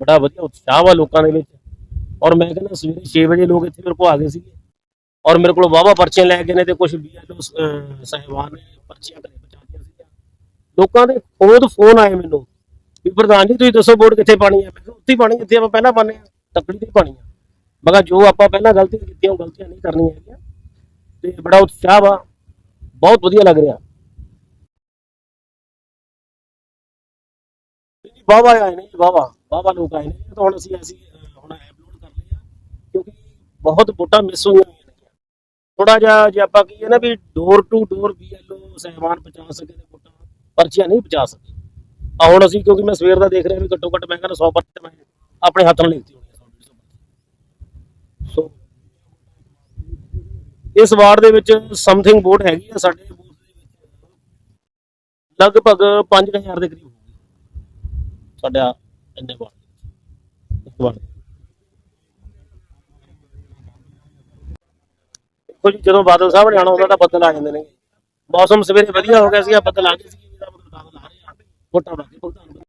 ਬੜਾ ਵਧੀਆ ਉਤਸ਼ਾਹ ਵਾ ਲੋਕਾਂ ਦੇ ਵਿੱਚ। ਔਰ ਮੈਂ ਕਹਿੰਦਾ ਸਵੇਰੇ 6 ਵਜੇ ਲੋਕ ਇੱਥੇ ਮੇਰੇ ਕੋਲ ਆ ਗਏ ਸੀਗੇ। ਔਰ ਮੇਰੇ ਕੋਲ ਵਾਵਾ ਪਰਚੀਆਂ ਲੈ ਕੇ ਨੇ ਤੇ ਕੁਝ ਬੀਐਲਓ ਸਹਿਬਾਨ ਨੇ ਪਰਚੀਆਂ ਘਰੇ ਪਹੁੰਚਾਈਆਂ ਸੀਗੀਆਂ। ਲੋਕਾਂ ਦੇ ਖੋਦ ਫੋਨ ਆਏ ਮੈਨੂੰ ਵੀ ਪ੍ਰਧਾਨ ਜੀ, ਤੁਸੀਂ ਦੱਸੋ ਬੋਰਡ ਕਿੱਥੇ ਪਾਣੀ ਹੈ ਮੈਂ ਕਿਹਾ ਉੱਥੇ ਹੀ ਪਾਣੀ ਜਿੱਥੇ ਆਪਾਂ ਪਹਿਲਾਂ ਪਾਣੇ ਆ, ਤੱਕੜੀ ਤੇ ਹੀ ਪਾਣੀ ਆ। ਮੈਂ ਕਿਹਾ ਜੋ ਆਪਾਂ ਪਹਿਲਾਂ ਗਲਤੀਆਂ ਕੀਤੀਆਂ, ਉਹ ਗਲਤੀਆਂ ਨਹੀਂ ਕਰਨੀਆਂ ਹੈਗੀਆਂ। ਤੇ ਬੜਾ ਉਤਸ਼ਾਹ ਵਾ, ਬਹੁਤ ਵਧੀਆ ਲੱਗ ਰਿਹਾ। ਵਾਵਾ ਆਏ ਨੇ ਵਾਵਾ ਵਾਵਾ ਲੋਕ ਆਏ ਨੇ। ਤਾਂ ਹੁਣ ਅਸੀਂ ਐਸੀ ਹੁਣ ਐਪਲੋਡ ਕਰ ਲਈ ਆ, ਕਿਉਂਕਿ ਬਹੁਤ ਵੋਟਾਂ ਮਿਸ ਹੋਈਆਂ ਹੋਈਆਂ ਨੇ। ਥੋੜਾ ਜਿਹਾ ਜੇ ਆਪਾਂ ਕੀ ਹੈ ਨਾ ਵੀ ਡੋਰ ਟੂ ਡੋਰ ਬੀਐਲਓ ਸਹਿਬਾਨ ਪਹੁੰਚਾ ਸਕੇ ਤੇ ਵੋਟਾਂ ਪਰਚੀਆਂ ਨਹੀਂ ਪਹੁੰਚਾ ਸਕੇ। ਆ ਹੁਣ ਅਸੀਂ ਕਿਉਂਕਿ ਮੈਂ ਸਵੇਰ ਦਾ ਦੇਖ ਰਿਹਾ ਵੀ ਘੱਟੋ ਘੱਟ ਮੈਂ ਕਹਿੰਦਾ 100 ਪਰਚੀ ਮੈਂ ਆਪਣੇ ਹੱਥ ਨਾਲ ਲਿਖਤੀ ਹੋਣੀ ਹੈ 100 ਸੋ ਇਸ ਵਾਰਡ ਦੇ ਵਿੱਚ ਸਮਥਿੰਗ ਵੋਟ ਹੈਗੀ ਆ ਸਾਡੇ ਬੂਥ ਦੇ ਵਿੱਚ। ਲਗਭਗ 5000 ਦੇ ਕਰੀਬ ਹੋਊਗੀ ਸਾਡਾ ਇੰਨੇ ਵਾਰਡ ਇੱਕ ਜਦੋਂ ਬਾਦਲ ਸਾਹਿਬ ਨੇ ਆਉਣਾ ਹੁੰਦਾ ਤਾਂ ਬੱਦਲ ਆ ਜਾਂਦੇ ਨੇ ਮੌਸਮ ਸਵੇਰੇ ਵਧੀਆ ਹੋ ਗਿਆ ਸੀਗਾ ਬੱਦਲ ਆ ਗਏ ਸੀ ਇਹਦਾ ਮਤਲਬ ਬਾਦਲ ਆ ਰਹੇ ਆ ਵੋਟਾਂ ਬਾਕੀ ਭੁਗਤਾਨ